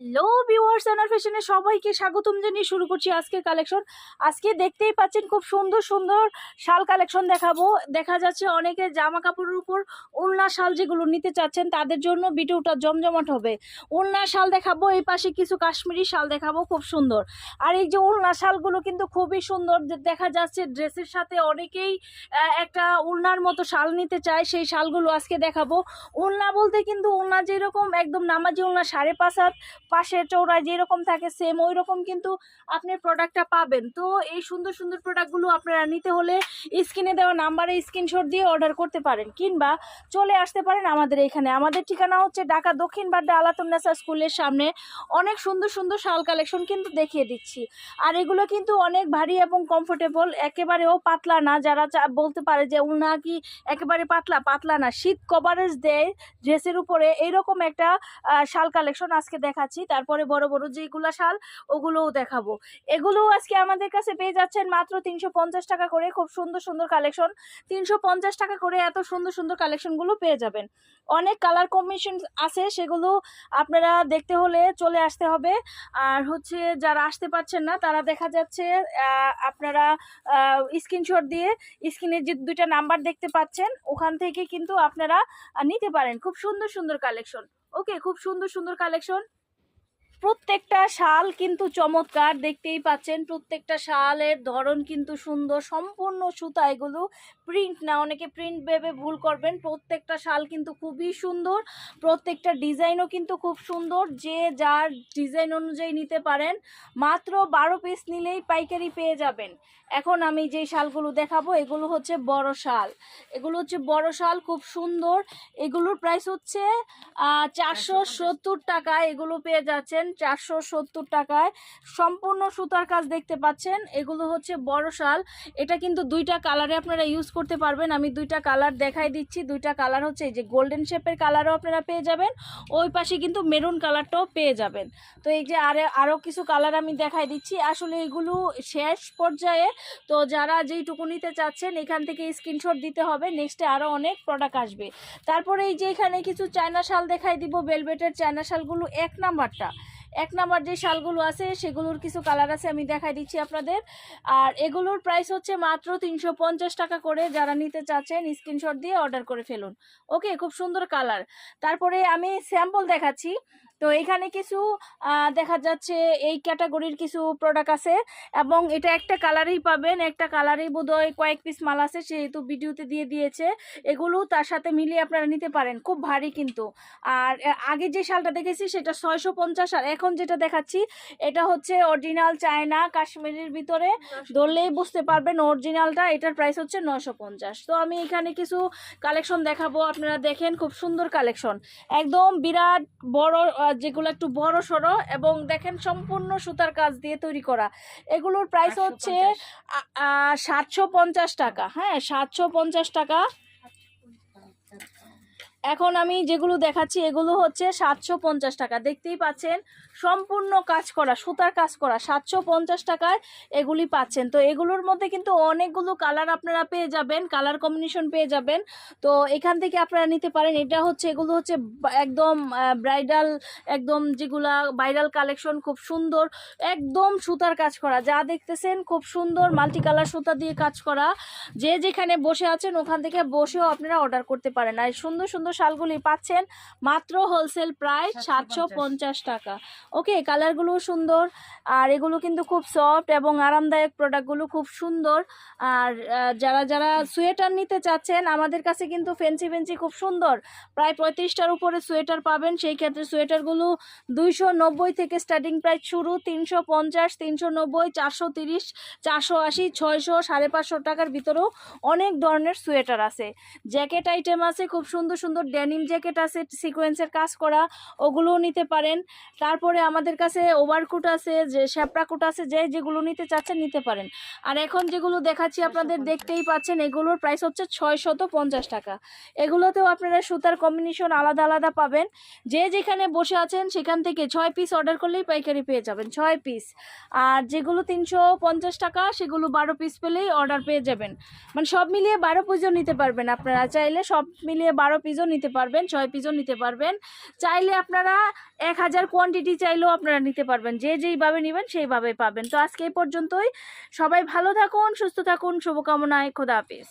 Hello viewers honour ফ্যাশনে সবাইকে স্বাগতম জানিয়ে শুরু করছি আজকের কালেকশন আজকে দেখতেই পাচ্ছেন খুব সুন্দর সুন্দর শাল কালেকশন দেখাবো। দেখা যাচ্ছে অনেকে জামা কাপড়ের উপর উলনা শাল যেগুলো নিতে চাচ্ছেন, তাদের জন্য ভিডিওটা জমজমাট হবে। উলনা শাল দেখাবো, এই পাশে কিছু কাশ্মীরি শাল দেখাবো, খুব সুন্দর। আর এই যে উলনা শালগুলো কিন্তু খুবই সুন্দর দেখা যাচ্ছে ড্রেসের সাথে অনেকেই একটা উলনার মতো শাল নিতে চায়, সেই শালগুলো আজকে দেখাবো। উলনা বলতে কিন্তু উলনা যেরকম একদম নামাজি উলনা সাড়ে পাঁচ হাত পাশের চৌড়ায় যেরকম থাকে সেম ওই রকম কিন্তু আপনি প্রোডাক্টটা পাবেন। তো এই সুন্দর সুন্দর প্রোডাক্টগুলো আপনারা নিতে হলে স্ক্রিনে দেওয়া নাম্বারে স্ক্রিনশট দিয়ে অর্ডার করতে পারেন, কিংবা চলে আসতে পারেন আমাদের এখানে। আমাদের ঠিকানা হচ্ছে ঢাকা দক্ষিণ বাড্ডা আলাতুন্নেসা স্কুলের সামনে। অনেক সুন্দর সুন্দর শাল কালেকশন কিন্তু দেখিয়ে দিচ্ছি। আর এগুলো কিন্তু অনেক ভারী এবং কমফোর্টেবল একেবারেও পাতলা না। যারা বলতে পারে যে উনা কি একেবারে পাতলা পাতলা না। শীত কভারেজ দেয় ড্রেসের উপরে। এইরকম একটা শাল কালেকশন আজকে দেখাচ্ছি। তারপরে বড় বড় যেগুলো শাল, ওগুলোও দেখাবো। এগুলোও আজকে আমাদের কাছে পেয়ে যাচ্ছেন মাত্র তিনশো পঞ্চাশ টাকা করে, খুব সুন্দর সুন্দর কালেকশন। তিনশো পঞ্চাশ টাকা করে এত সুন্দর সুন্দর কালেকশনগুলো পেয়ে যাবেন। অনেক কালার কম্বিনেশন আছে, সেগুলো আপনারা দেখতে হলে চলে আসতে হবে। আর হচ্ছে যারা আসতে পারছেন না, তারা দেখা যাচ্ছে আপনারা স্ক্রিনশট দিয়ে স্ক্রিনে যে দুইটা নাম্বার দেখতে পাচ্ছেন, ওখান থেকে কিন্তু আপনারা নিতে পারেন। খুব সুন্দর সুন্দর কালেকশন। ওকে, খুব সুন্দর সুন্দর কালেকশন। প্রত্যেকটা শাল কিন্তু চমৎকার, দেখতেই পাচ্ছেন। প্রত্যেকটা শালের ধরন কিন্তু সুন্দর, সম্পূর্ণ সুতা এগুলো প্রিন্ট না, অনেকে প্রিন্ট ভেবে ভুল করবেন। প্রত্যেকটা শাল কিন্তু খুবই সুন্দর, প্রত্যেকটা ডিজাইনও কিন্তু খুব সুন্দর। যে যার ডিজাইন অনুযায়ী নিতে পারেন, মাত্র বারো পিস নিলেই পাইকারি পেয়ে যাবেন। এখন আমি যে শালগুলো দেখাবো, এগুলো হচ্ছে বড় শাল। এগুলো হচ্ছে বড় শাল, খুব সুন্দর। এগুলোর প্রাইস হচ্ছে চারশো টাকায় এগুলো পেয়ে যাচ্ছেন। চারশো সত্তর টাকায় সম্পূর্ণ সুতার কাজ দেখতে পাচ্ছেন। এগুলো হচ্ছে বড় শাল। এটা কিন্তু দুইটা কালারে আপনারা ইউজ করতে পারবেন। আমি দুইটা কালার দেখাই দিচ্ছি। দুইটা কালার হচ্ছে এই যে গোল্ডেন শেপের কালারও আপনারা পেয়ে যাবেন। ওই পাশে কিন্তু মেরুন কালারটাও পেয়ে যাবেন। তো এই যে আরে আরও কিছু কালার আমি দেখাই দিচ্ছি। আসলে এগুলো শেষ পর্যায়ে। তো যারা যেইটুকু নিতে চাচ্ছেন, এখান থেকে স্ক্রিনশট দিতে হবে। নেক্সটে আরও অনেক প্রোডাক্ট আসবে। তারপরে এই যে এখানে কিছু চায়না শাল দেখাই দিব। বেলভেটের চায়না শালগুলো এক নাম্বারটা। এক নাম্বার যে শালগুলো আছে, সেগুলোর কিছু কালার আছে আমি দেখাই দিচ্ছি আপনাদের। আর এগুলোর প্রাইস হচ্ছে মাত্র তিনশো পঞ্চাশ টাকা করে। যারা নিতে চাচ্ছেন স্ক্রিনশট দিয়ে অর্ডার করে ফেলুন। ওকে খুব সুন্দর কালার তারপরে আমি স্যাম্পল দেখাচ্ছি। তো এখানে কিছু দেখা যাচ্ছে এই ক্যাটাগরির কিছু প্রোডাক্ট আছে এবং এটা একটা কালারেই পাবেন একটা কালারেই বোধহয় কয়েক পিস মাল আছে সেহেতু ভিডিওতে দিয়ে দিয়েছে। এগুলো তার সাথে মিলিয়ে আপনারা নিতে পারেন খুব ভারী কিন্তু। আর আগে যে শালটা দেখেছি সেটা ছয়শো পঞ্চাশ আর এখন যেটা দেখাচ্ছি এটা হচ্ছে অরিজিনাল চায়না কাশ্মীরের ভিতরে। ধরলেই বুঝতে পারবেন অরিজিনালটা এটার প্রাইস হচ্ছে নশো পঞ্চাশ। তো আমি এখানে কিছু কালেকশন দেখাবো আপনারা দেখেন খুব সুন্দর কালেকশন একদম বিরাট বড় যেগুলো একটু বড় সড়ো এবং দেখেন সম্পূর্ণ সুতার কাজ দিয়ে তৈরি করা। এগুলোর প্রাইস হচ্ছে সাতশো পঞ্চাশ টাকা। হ্যাঁ সাতশো পঞ্চাশ টাকা। এখন আমি যেগুলো দেখাচ্ছি, এগুলো হচ্ছে সাতশো পঞ্চাশ টাকা। দেখতেই পাচ্ছেন, সম্পূর্ণ কাজ করা, সুতার কাজ করা, সাতশো পঞ্চাশ টাকায় এগুলি পাচ্ছেন। তো এগুলোর মধ্যে কিন্তু অনেকগুলো কালার আপনারা পেয়ে যাবেন, কালার কম্বিনেশন পেয়ে যাবেন। তো এখান থেকে আপনারা নিতে পারেন। এটা হচ্ছে, এগুলো হচ্ছে একদম ব্রাইডাল, একদম যেগুলা ভাইরাল কালেকশন, খুব সুন্দর, একদম সুতার কাজ করা। যা দেখতেছেন, খুব সুন্দর মাল্টি কালার সুতা দিয়ে কাজ করা। যে যেখানে বসে আছেন, ওখান থেকে বসেও আপনারা অর্ডার করতে পারেন। আর সুন্দর সুন্দর শালগুলি পাচ্ছেন মাত্র হোলসেল প্রাইস সাতশো পঞ্চাশ। টাকা। ওকে কালারগুলো সুন্দর। আর এগুলো কিন্তু খুব সফট এবং আরামদায়ক প্রোডাক্টগুলো খুব সুন্দর। আর যারা যারা সোয়েটার নিতে চাচ্ছেন আমাদের কাছে কিন্তু ফেন্সি ফেন্সি খুব সুন্দর। প্রায় পঁয়ত্রিশটার উপরে সোয়েটার পাবেন। সেই ক্ষেত্রে সোয়েটারগুলো দুইশো নব্বই থেকে স্টার্টিং প্রাইস শুরু তিনশো পঞ্চাশ তিনশো নব্বই চারশো তিরিশ চারশো আশি ছয়শো সাড়ে পাঁচশো টাকার ভিতরেও অনেক ধরনের সোয়েটার আছে। জ্যাকেট আইটেম আছে খুব সুন্দর সুন্দর ডেনিম জ্যাকেট আছে সিকোয়েন্সের কাজ করা ওগুলোও নিতে পারেন। তারপরে আমাদের কাছে ওভারকোট আছে যে শ্যাপরা কোট আছে যে যেগুলো নিতে চাচ্ছেন নিতে পারেন। আর এখন যেগুলো দেখাচ্ছি আপনাদের দেখতেই পাচ্ছেন এগুলোর প্রাইস হচ্ছে ছয়শত পঞ্চাশ টাকা। এগুলোতেও আপনারা সুতার কম্বিনেশন আলাদা আলাদা পাবেন। যে যেখানে বসে আছেন সেখান থেকে ছয় পিস অর্ডার করলেই পাইকারি পেয়ে যাবেন ছয় পিস আর যেগুলো তিনশো পঞ্চাশ টাকা সেগুলো বারো পিস পেলেই অর্ডার পেয়ে যাবেন। মানে সব মিলিয়ে বারো পিসও নিতে পারবেন আপনারা। চাইলে সব মিলিয়ে বারো পিসও নিতে পারবেন, ছয় পিসও নিতে পারবেন। চাইলে আপনারা এক হাজার কোয়ান্টিটি চাইলেও আপনারা নিতে পারবেন। যে যেইভাবে নেবেন সেইভাবে পাবেন। তো আজকে এই পর্যন্তই। সবাই ভালো থাকুন, সুস্থ থাকুন, শুভকামনায় খোদা হাফিজ।